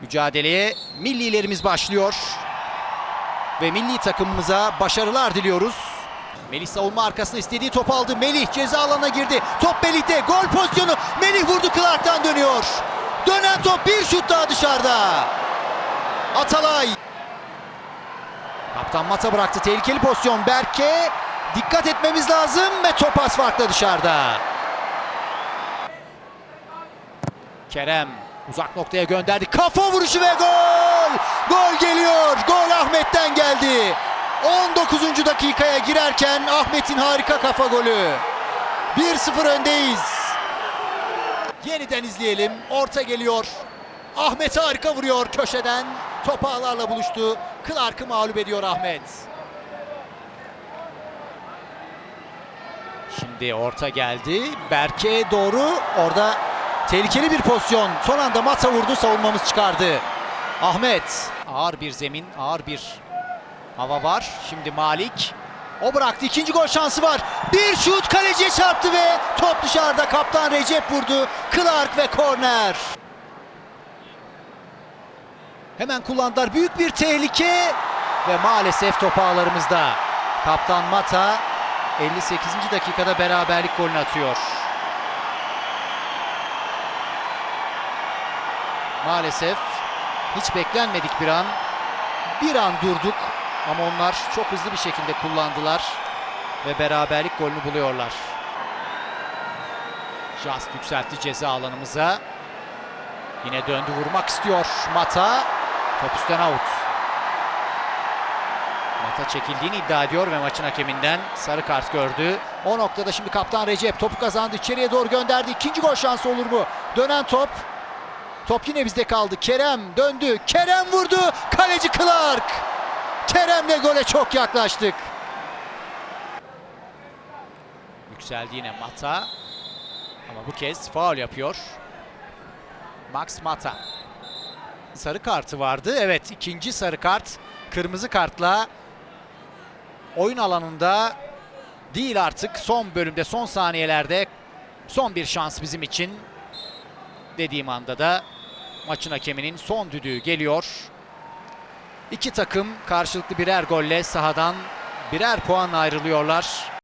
Mücadeleye millilerimiz başlıyor. Ve milli takımımıza başarılar diliyoruz. Melih savunma arkasına istediği topu aldı. Melih ceza alanına girdi. Top Melih'te. Gol pozisyonu. Melih vurdu Clark'tan dönüyor. Dönen top bir şut daha dışarıda. Atalay. Kaptan Mata bıraktı. Tehlikeli pozisyon. Berke. Dikkat etmemiz lazım ve top az farkla dışarıda. Kerem uzak noktaya gönderdi. Kafa vuruşu ve gol! Gol geliyor. Gol Ahmet'ten geldi. 19. dakikaya girerken Ahmet'in harika kafa golü. 1-0 öndeyiz. Yeniden izleyelim. Orta geliyor. Ahmet harika vuruyor köşeden. Top ağlarla buluştu. Clark'ı mağlup ediyor Ahmet. Şimdi orta geldi. Berke doğru. Orada tehlikeli bir pozisyon. Son anda Mata vurdu. Savunmamız çıkardı. Ahmet. Ağır bir zemin. Ağır bir hava var. Şimdi Malik. O bıraktı. İkinci gol şansı var. Bir şut kaleciye çarptı ve top dışarıda. Kaptan Recep vurdu. Clark ve korner. Hemen kullandılar. Büyük bir tehlike ve maalesef top ağlarımızda. Kaptan Mata 58. dakikada beraberlik golünü atıyor. Maalesef hiç beklenmedik bir an. Bir an durduk ama onlar çok hızlı bir şekilde kullandılar ve beraberlik golünü buluyorlar. Just yükseltti ceza alanımıza. Yine döndü vurmak istiyor Mata. Top üstten out. Mata çekildiğini iddia ediyor ve maçın hakeminden sarı kart gördü. O noktada şimdi kaptan Recep topu kazandı. İçeriye doğru gönderdi. İkinci gol şansı olur mu? Dönen top. Top yine bizde kaldı. Kerem döndü. Kerem vurdu. Kaleci Clark. Kerem'le gole çok yaklaştık. Yükseldi yine Mata. Ama bu kez faul yapıyor. Max Mata. Sarı kartı vardı. Evet ikinci sarı kart. Kırmızı kartla oyun alanında değil artık son bölümde son saniyelerde son bir şans bizim için dediğim anda da maçın hakeminin son düdüğü geliyor. İki takım karşılıklı birer golle sahadan birer puan ayrılıyorlar.